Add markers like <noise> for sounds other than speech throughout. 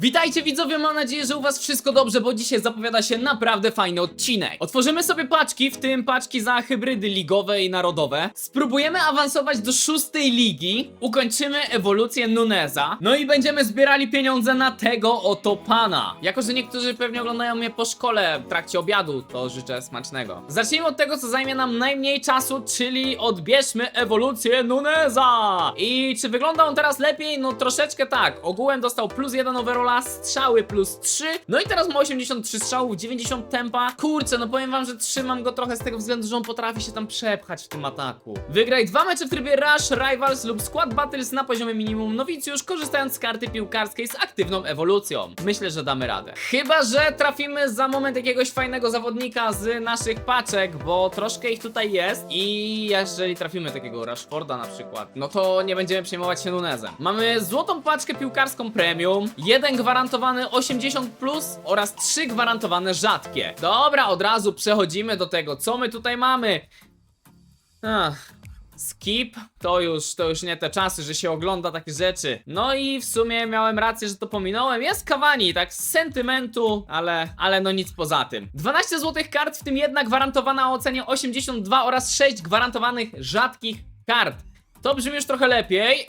Witajcie widzowie, mam nadzieję, że u was wszystko dobrze, bo dzisiaj zapowiada się naprawdę fajny odcinek. Otworzymy sobie paczki, w tym paczki za hybrydy ligowe i narodowe. Spróbujemy awansować do szóstej ligi, ukończymy ewolucję Nuneza, no i będziemy zbierali pieniądze na tego oto pana. Jako, że niektórzy pewnie oglądają mnie po szkole w trakcie obiadu, to życzę smacznego. Zacznijmy od tego, co zajmie nam najmniej czasu, czyli odbierzmy ewolucję Nuneza. I czy wygląda on teraz lepiej? No troszeczkę tak. Ogółem dostał plus 1 overalla, strzały plus 3. No i teraz ma 83 strzałów, 90 tempa. Kurczę, no powiem wam, że trzymam go trochę z tego względu, że on potrafi się tam przepchać w tym ataku. Wygraj dwa mecze w trybie Rush, Rivals lub Squad Battles na poziomie minimum nowicjusz, korzystając z karty piłkarskiej z aktywną ewolucją. Myślę, że damy radę. Chyba, że trafimy za moment jakiegoś fajnego zawodnika z naszych paczek, bo troszkę ich tutaj jest i jeżeli trafimy takiego Rashforda na przykład, no to nie będziemy przejmować się Nunezem. Mamy złotą paczkę piłkarską premium, jeden gwarantowany 80 plus oraz trzy gwarantowane rzadkie. Dobra, od razu przechodzimy do tego, co my tutaj mamy. Ach. Skip, to już, to już nie te czasy, że się ogląda takie rzeczy. No i w sumie miałem rację, że to pominąłem. Jest Cavani, tak z sentymentu, ale, ale no nic poza tym. 12 złotych kart, w tym jedna gwarantowana o ocenie 82 oraz 6 gwarantowanych rzadkich kart. To brzmi już trochę lepiej.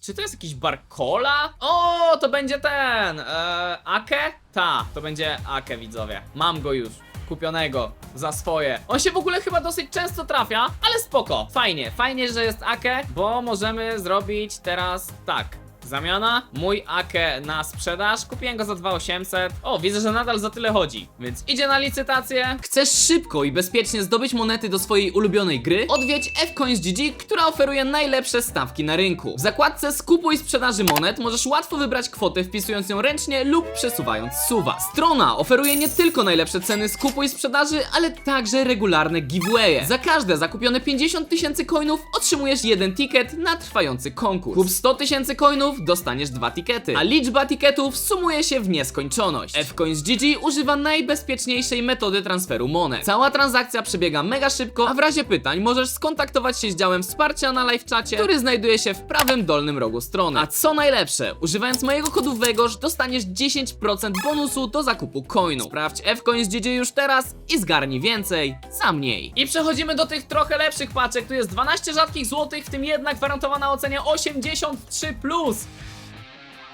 Czy to jest jakiś Barcola? O, to będzie ten, e, Ake? Ta, to będzie Ake, widzowie. Mam go już kupionego za swoje. On się w ogóle chyba dosyć często trafia, ale spoko. Fajnie, fajnie, że jest Ake, bo możemy zrobić teraz tak. Zamiana, mój Ake na sprzedaż, kupiłem go za 2800 O, widzę, że nadal za tyle chodzi. Więc idzie na licytację. Chcesz szybko i bezpiecznie zdobyć monety do swojej ulubionej gry? Odwiedź fcoins.gg, która oferuje najlepsze stawki na rynku. W zakładce skupuj sprzedaży monet możesz łatwo wybrać kwotę wpisując ją ręcznie lub przesuwając suwa. Strona oferuje nie tylko najlepsze ceny skupu i sprzedaży, ale także regularne giveawaye. Za każde zakupione 50 tysięcy coinów otrzymujesz jeden ticket na trwający konkurs. Kup 100 tysięcy coinów, dostaniesz dwa tikety, a liczba tiketów sumuje się w nieskończoność. Fcoins.gg używa najbezpieczniejszej metody transferu monet. Cała transakcja przebiega mega szybko, a w razie pytań możesz skontaktować się z działem wsparcia na live czacie, który znajduje się w prawym dolnym rogu strony. A co najlepsze, używając mojego kodu WEGOSZ dostaniesz 10% bonusu do zakupu coinu. Sprawdź Fcoins.gg już teraz i zgarnij więcej za mniej. I przechodzimy do tych trochę lepszych paczek. Tu jest 12 rzadkich złotych, w tym jedna gwarantowana ocenie 83+.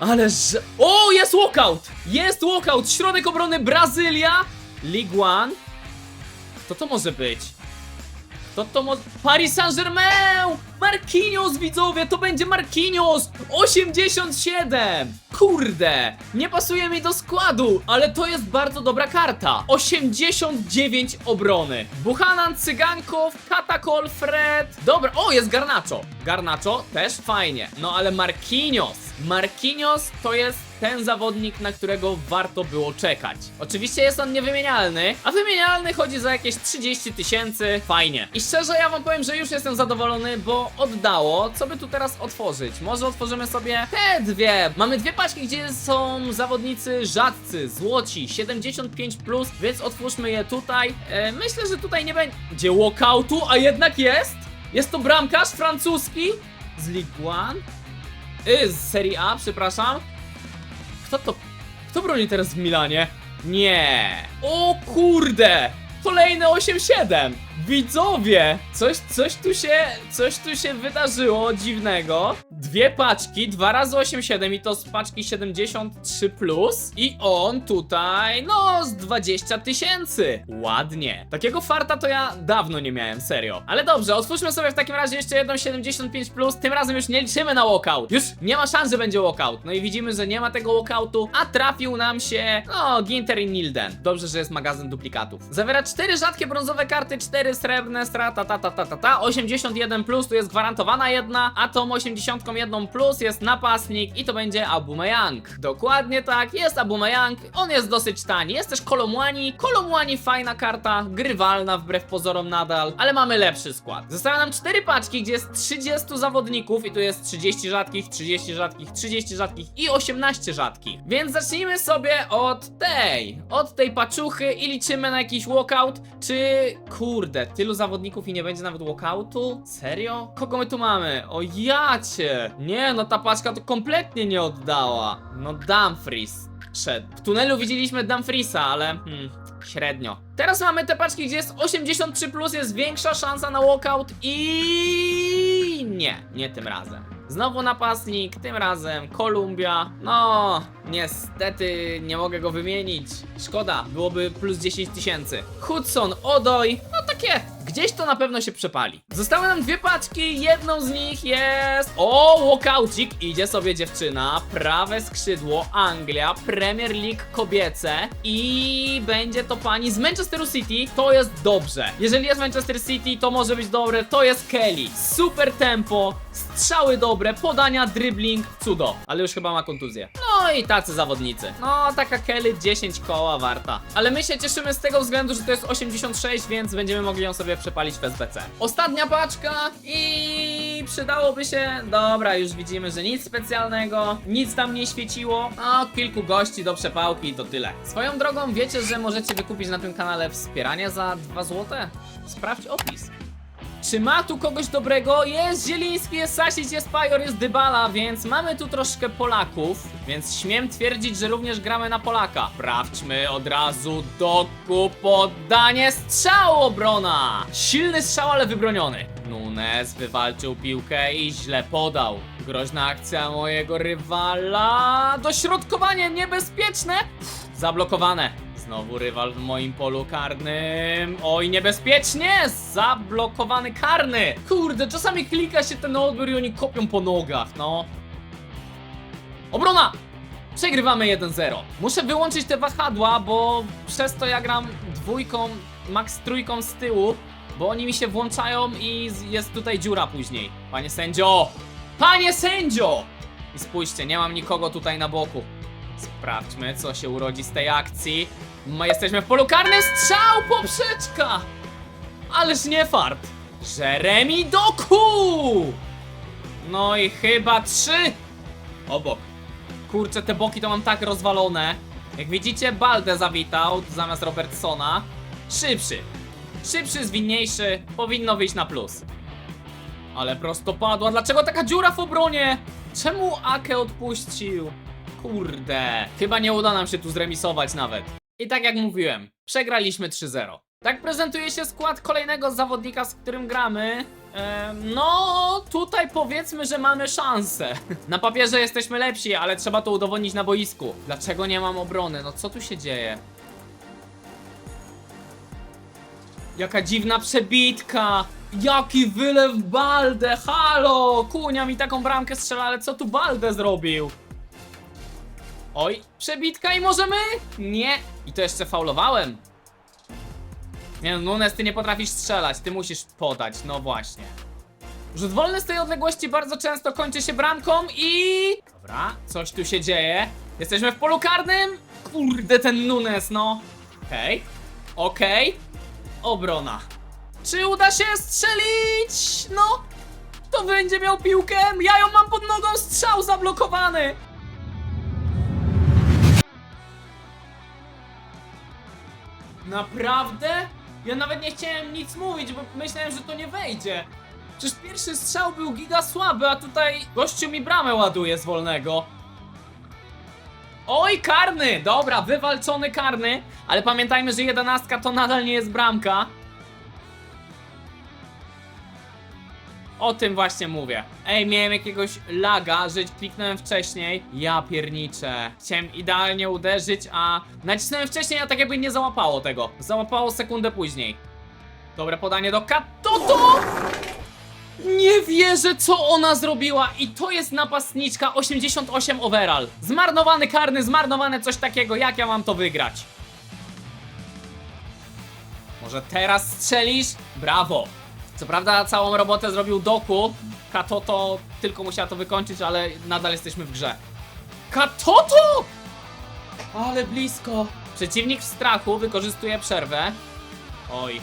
Ale że... O, jest walkout! Jest walkout! Środek obrony Brazylia! League One. Kto to może być? Kto to może... Paris Saint-Germain! Marquinhos, widzowie! To będzie Marquinhos! 87! Kurde! Nie pasuje mi do składu, ale to jest bardzo dobra karta. 89 obrony. Buchanan, Cyganków, Katakol, Fred. Dobra, o, jest Garnacho. Garnacho też fajnie. No ale Marquinhos. Marquinhos to jest ten zawodnik, na którego warto było czekać. Oczywiście jest on niewymienialny, a wymienialny chodzi za jakieś 30 tysięcy. Fajnie. I szczerze ja wam powiem, że już jestem zadowolony, bo oddało. Co by tu teraz otworzyć? Może otworzymy sobie te dwie. Mamy dwie paczki, gdzie są zawodnicy rzadcy, złoci, 75+, plus, więc otwórzmy je tutaj. E, myślę, że tutaj nie będzie walkoutu, a jednak jest. Jest to bramkarz francuski z League One. Y, z Serie A, przepraszam. Kto to? Kto broni teraz w Milanie? Nie. O kurde! Kolejne 8-7! Widzowie! Coś, coś tu się, coś tu się wydarzyło dziwnego. Dwie paczki, dwa razy 8-7 i to z paczki 73+. Plus. I on tutaj, no, z 20 tysięcy. Ładnie. Takiego farta to ja dawno nie miałem, serio. Ale dobrze, otwórzmy sobie w takim razie jeszcze jedną 75+. Plus. Tym razem już nie liczymy na walkout. Już nie ma szans, że będzie walkout. No i widzimy, że nie ma tego walkoutu, a trafił nam się, no, Ginter i Nilden. Dobrze, że jest magazyn duplikatów. Zawiera cztery rzadkie brązowe karty, cztery srebrne, strata, ta, ta, ta, ta, ta. 81 plus, tu jest gwarantowana jedna, a tą 81 plus jest napastnik i to będzie Abumeyang. Dokładnie tak, jest Abumeyang, on jest dosyć tani. Jest też Kolomwani. Kolomwani fajna karta, grywalna wbrew pozorom nadal, ale mamy lepszy skład. Zostały nam cztery paczki, gdzie jest 30 zawodników i tu jest 30 rzadkich, 30 rzadkich, 30 rzadkich i 18 rzadkich. Więc zacznijmy sobie od tej, od tej paczuchy i liczymy na jakiś walkout, czy kurde, tylu zawodników i nie będzie nawet walkoutu? Serio? Kogo my tu mamy? O jacie! Nie, no ta paczka to kompletnie nie oddała. No Dumfries. szedł. W tunelu widzieliśmy Dumfriesa, ale hmm, średnio. Teraz mamy te paczki, gdzie jest 83+, plus, jest większa szansa na walkout i nie, nie tym razem. Znowu napastnik, tym razem Kolumbia. No, niestety nie mogę go wymienić. Szkoda, byłoby plus 10 tysięcy. Hudson, Odoj, no takie, gdzieś to na pewno się przepali. Zostały nam dwie paczki, jedną z nich jest... O, walkoucik, idzie sobie dziewczyna, prawe skrzydło, Anglia, Premier League kobiece i będzie to pani z Manchesteru City, to jest dobrze. Jeżeli jest Manchester City, to może być dobre, to jest Kelly. Super tempo, strzały dobre, podania, dribbling, cudo. Ale już chyba ma kontuzję. No i tacy zawodnicy. No, taka Kelly 10 koła warta. Ale my się cieszymy z tego względu, że to jest 86, więc będziemy mogli ją sobie przepalić w SBC. Ostatnia paczka i przydałoby się... Dobra, już widzimy, że nic specjalnego, nic tam nie świeciło. No, kilku gości do przepałki i to tyle. Swoją drogą wiecie, że możecie wykupić na tym kanale wspieranie za 2 złote? Sprawdź opis. Czy ma tu kogoś dobrego? Jest Zieliński, jest Sasic, jest Pajor, jest Dybala, więc mamy tu troszkę Polaków, więc śmiem twierdzić, że również gramy na Polaka. Sprawdźmy od razu doku podanie strzał obrona! Silny strzał, ale wybroniony. Nunes wywalczył piłkę i źle podał. Groźna akcja mojego rywala. Dośrodkowanie niebezpieczne. Zablokowane. Znowu rywal w moim polu karnym. Oj, niebezpiecznie! Zablokowany karny! Kurde, czasami klika się ten odbiór i oni kopią po nogach, no. Obrona! Przegrywamy 1-0. Muszę wyłączyć te wahadła, bo przez to ja gram dwójką, max trójką z tyłu, bo oni mi się włączają i jest tutaj dziura później. Panie sędzio! Panie sędzio! I spójrzcie, nie mam nikogo tutaj na boku. Sprawdźmy, co się urodzi z tej akcji. My jesteśmy w polu karnym, strzał, poprzeczka! Ależ nie fart. Jeremy Doku! No i chyba trzy obok. Kurczę, te boki to mam tak rozwalone. Jak widzicie, Balde zawitał zamiast Robertsona. Szybszy. Szybszy, zwinniejszy. Powinno wyjść na plus. Ale prostopadła. Dlaczego taka dziura w obronie? Czemu Ake odpuścił? Kurde. Chyba nie uda nam się tu zremisować nawet. I tak jak mówiłem, przegraliśmy 3-0. Tak prezentuje się skład kolejnego zawodnika, z którym gramy. No, tutaj powiedzmy, że mamy szansę. <laughs> Na papierze jesteśmy lepsi, ale trzeba to udowodnić na boisku. Dlaczego nie mam obrony? No co tu się dzieje? Jaka dziwna przebitka! Jaki wylew Balde! Halo! Kunia mi taką bramkę strzela, ale co tu Balde zrobił? Oj, przebitka i możemy? Nie. I to jeszcze faulowałem. Nie no, Nunes, ty nie potrafisz strzelać, ty musisz podać, no właśnie. Rzut wolny z tej odległości bardzo często kończy się bramką i... Dobra, coś tu się dzieje. Jesteśmy w polu karnym. Kurde, ten Nunes, no. Okej, okej. Obrona. Czy uda się strzelić? No. Kto będzie miał piłkę? Ja ją mam pod nogą, strzał zablokowany. Naprawdę? Ja nawet nie chciałem nic mówić, bo myślałem, że to nie wejdzie. Przecież pierwszy strzał był giga słaby, a tutaj gościu mi bramę ładuje z wolnego. Oj, karny! Dobra, wywalczony karny, ale pamiętajmy, że jedenastka to nadal nie jest bramka. O tym właśnie mówię. Ej, miałem jakiegoś laga, że kliknąłem wcześniej. Ja pierniczę. Chciałem idealnie uderzyć, a nacisnąłem wcześniej, a tak jakby nie załapało tego. Załapało sekundę później. Dobre podanie do Katoto! Nie wierzę, co ona zrobiła! I to jest napastniczka 88 overall. Zmarnowany karny, zmarnowane coś takiego. Jak ja mam to wygrać? Może teraz strzelisz? Brawo! Co prawda całą robotę zrobił Doku. Katoto tylko musiała to wykończyć, ale nadal jesteśmy w grze. Katoto! Ale blisko. Przeciwnik w strachu wykorzystuje przerwę. Oj.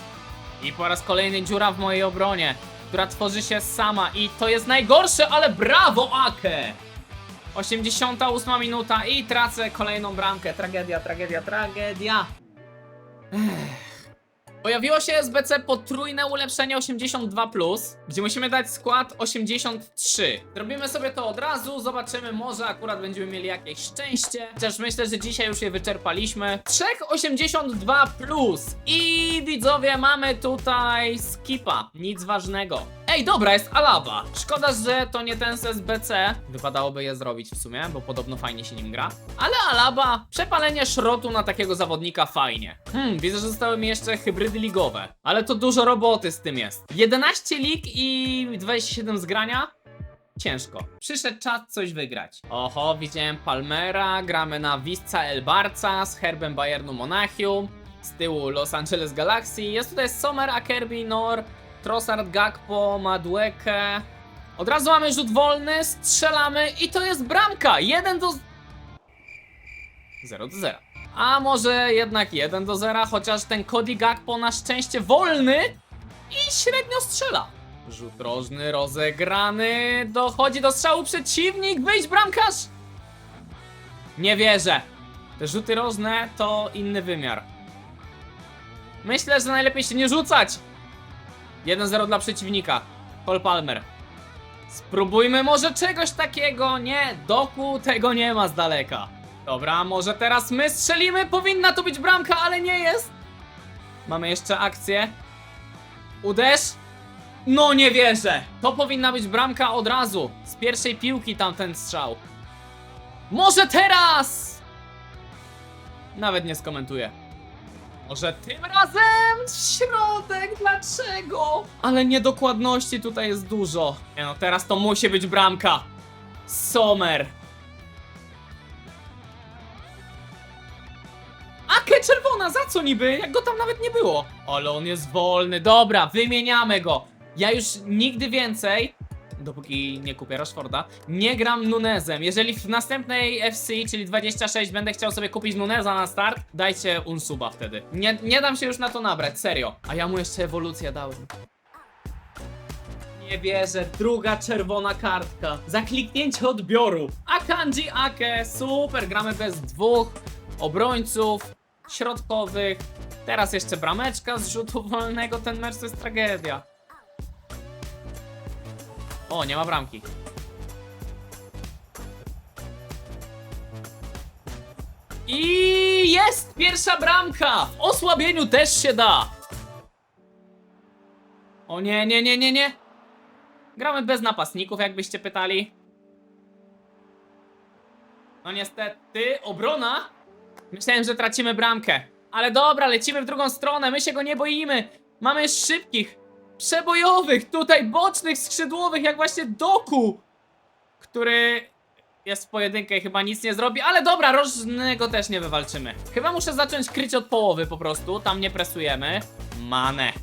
I po raz kolejny dziura w mojej obronie, która tworzy się sama i to jest najgorsze, ale brawo Ake! 88 minuta i tracę kolejną bramkę. Tragedia, tragedia, tragedia. Ech. Pojawiło się SBC potrójne ulepszenie 82+, gdzie musimy dać skład 83. Zrobimy sobie to od razu, zobaczymy, może akurat będziemy mieli jakieś szczęście. Chociaż myślę, że dzisiaj już je wyczerpaliśmy. Trzech 82+. I widzowie, mamy tutaj skipa. Nic ważnego. Ej, dobra, jest Alaba. Szkoda, że to nie ten z SBC. Wypadałoby je zrobić w sumie, bo podobno fajnie się nim gra. Ale Alaba, przepalenie szrotu na takiego zawodnika fajnie. Hmm, widzę, że zostały mi jeszcze hybrydy ligowe. Ale to dużo roboty z tym jest. 11 lig i 27 zgrania? Ciężko. Przyszedł czas coś wygrać. Oho, widziałem Palmera, gramy na Visca El Barca z herbem Bayernu Monachium. Z tyłu Los Angeles Galaxy. Jest tutaj Sommer, Akerby, Nor, Trossard, Gakpo, Madueke. Od razu mamy rzut wolny, strzelamy i to jest bramka! 1 do... 0 do 0. A może jednak 1 do 0, chociaż ten Cody Gakpo na szczęście wolny i średnio strzela. Rzut rożny rozegrany, dochodzi do strzału przeciwnik, wyjść bramkarz! Nie wierzę. Te rzuty rożne to inny wymiar. Myślę, że najlepiej się nie rzucać. 1-0 dla przeciwnika. Cole Palmer. Spróbujmy może czegoś takiego. Nie, doku tego nie ma z daleka. Dobra, może teraz my strzelimy. Powinna to być bramka, ale nie jest. Mamy jeszcze akcję. Uderz. No nie wierzę. To powinna być bramka od razu. Z pierwszej piłki tamten strzał. Może teraz! Nawet nie skomentuję. Może tym razem środek, dlaczego? Ale niedokładności tutaj jest dużo. Nie no, teraz to musi być bramka. Sommer. Ake czerwona, za co niby? Jak go tam nawet nie było. Ale on jest wolny. Dobra, wymieniamy go. Ja już nigdy więcej, dopóki nie kupię Rashforda, nie gram Nunezem. Jeżeli w następnej FC, czyli 26, będę chciał sobie kupić Nuneza na start, dajcie unsuba wtedy. Nie, nie dam się już na to nabrać, serio. A ja mu jeszcze ewolucję dałem. Nie wierzę, druga czerwona kartka. Za kliknięcie odbioru. Akanji Ake, super, gramy bez dwóch obrońców środkowych. Teraz jeszcze brameczka z rzutu wolnego, ten mecz to jest tragedia. O, nie ma bramki. I jest pierwsza bramka! W osłabieniu też się da! O nie, nie, nie, nie, nie! Gramy bez napastników, jakbyście pytali. No niestety, obrona? Myślałem, że tracimy bramkę. Ale dobra, lecimy w drugą stronę, my się go nie boimy. Mamy szybkich, przebojowych, tutaj bocznych, skrzydłowych, jak właśnie Doku, który jest w pojedynkę i chyba nic nie zrobi, ale dobra, rożnego też nie wywalczymy. Chyba muszę zacząć kryć od połowy po prostu, tam nie presujemy. Manę,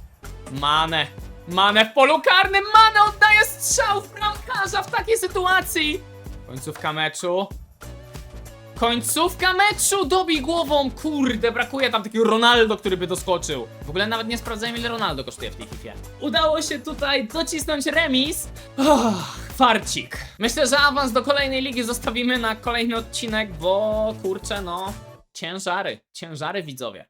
manę, manę w polu karnym, manę oddaje strzał w bramkarza w takiej sytuacji. Końcówka meczu. Końcówka meczu dobij głową, kurde, brakuje tam takiego Ronaldo, który by doskoczył. W ogóle nawet nie sprawdzałem ile Ronaldo kosztuje w tej FIFA. Udało się tutaj docisnąć remis. Oh, farcik. Myślę, że awans do kolejnej ligi zostawimy na kolejny odcinek, bo kurczę no, ciężary, ciężary widzowie.